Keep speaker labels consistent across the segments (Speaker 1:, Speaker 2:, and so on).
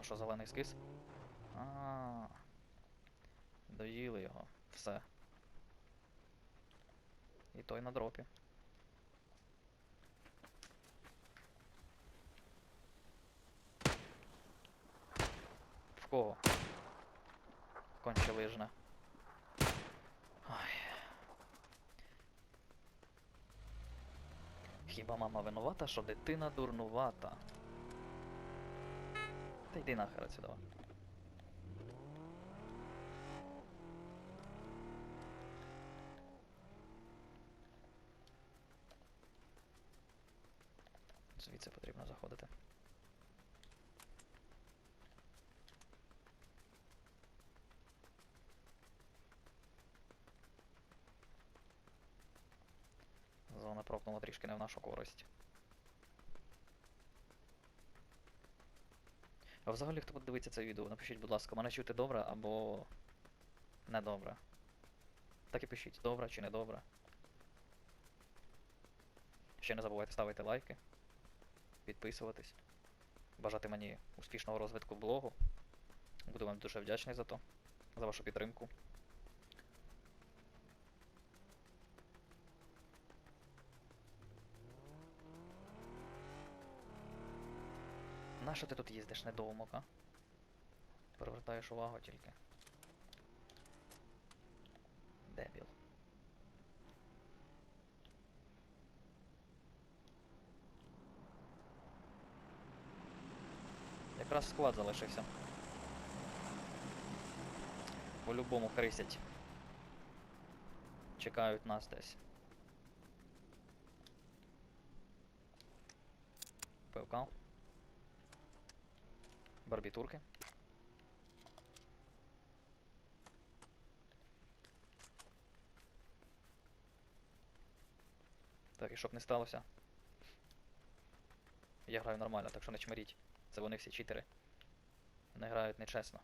Speaker 1: О, що зелений скис? А. Доїли його. Все. І той на дропі. В кого? Конче лижне. Ой. Хіба мама винувата, що дитина дурнувата? Та йди нахер отсюда. Звідси потрібно заходити. Зона прокнула трішки не в нашу користь. А взагалі, хто буде дивитися це відео, напишіть, будь ласка, мене чути добре або не добре. Так і пишіть, добре чи не добре. Ще не забувайте ставити лайки, підписуватись, бажати мені успішного розвитку блогу. Буду вам дуже вдячний за то, за вашу підтримку. Нащо ти тут їздиш недоумок? Привертаєш увагу тільки. Дебіл. Якраз склад залишився. По-любому крисять. Чекають нас десь. Пивка. Барбітурки. Так, і щоб не сталося. Я граю нормально, так що не чмиріть. Це вони всі читери. Вони грають нечесно.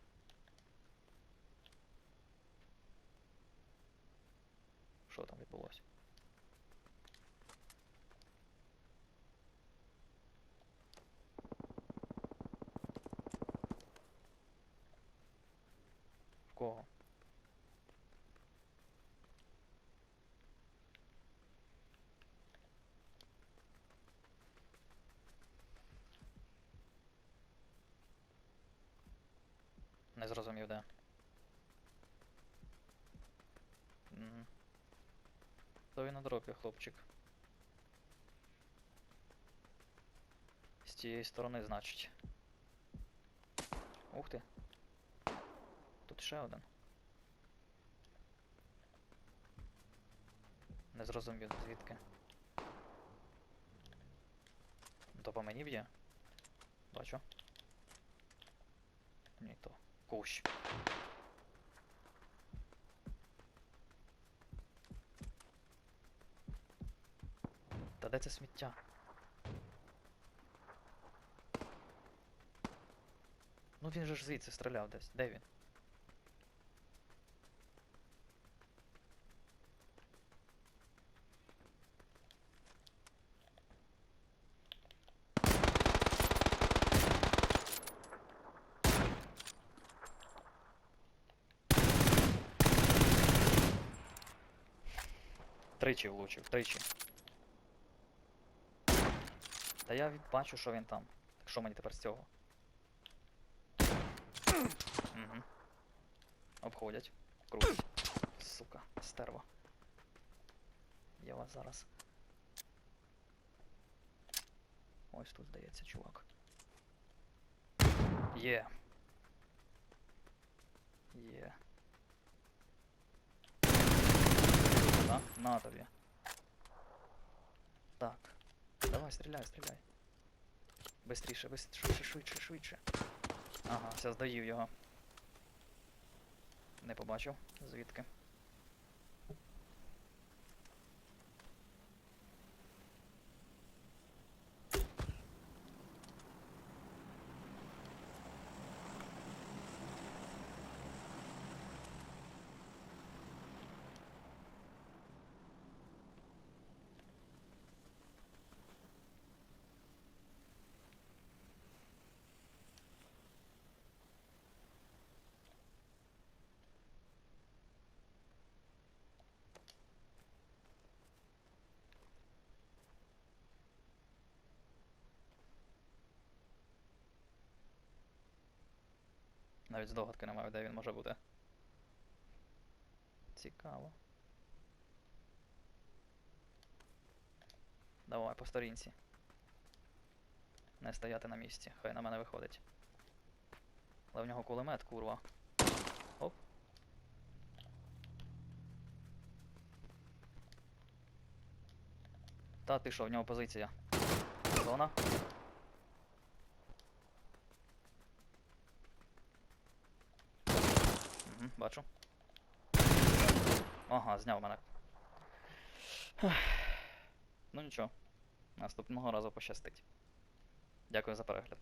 Speaker 1: Що там відбулося? В кого? Не зрозумів, де. Мгм. То він на дропі, хлопчик. З тієї сторони, значить. Ух ти. Ще один. Не зрозумів звідки. То по мені б'є? Бачу. Ні, то. Кущ. Та де це сміття? Ну він же ж звідси стріляв десь. Де він? Тричі влучив, тричі. Та я від- бачу, що він там. Так що мені тепер з цього? Угу. Обходять. Крутять. Сука, стерва. Я вас зараз. Ось тут здається, чувак. Є. Є. На, тобі. Так. Давай, стріляй, стріляй. Бистріше, швидше, швидше, швидше. Ага, все, здоїв його. Не побачив, звідки. Навіть здогадки не маю, де він може бути. Цікаво. Давай, по сторінці. Не стояти на місці, хай на мене виходить. Але в нього кулемет, курва. Оп. Та ти що, в нього позиція. Зона. Угу, бачу. Ага, зняв мене. Ну нічого. Наступного разу пощастить. Дякую за перегляд.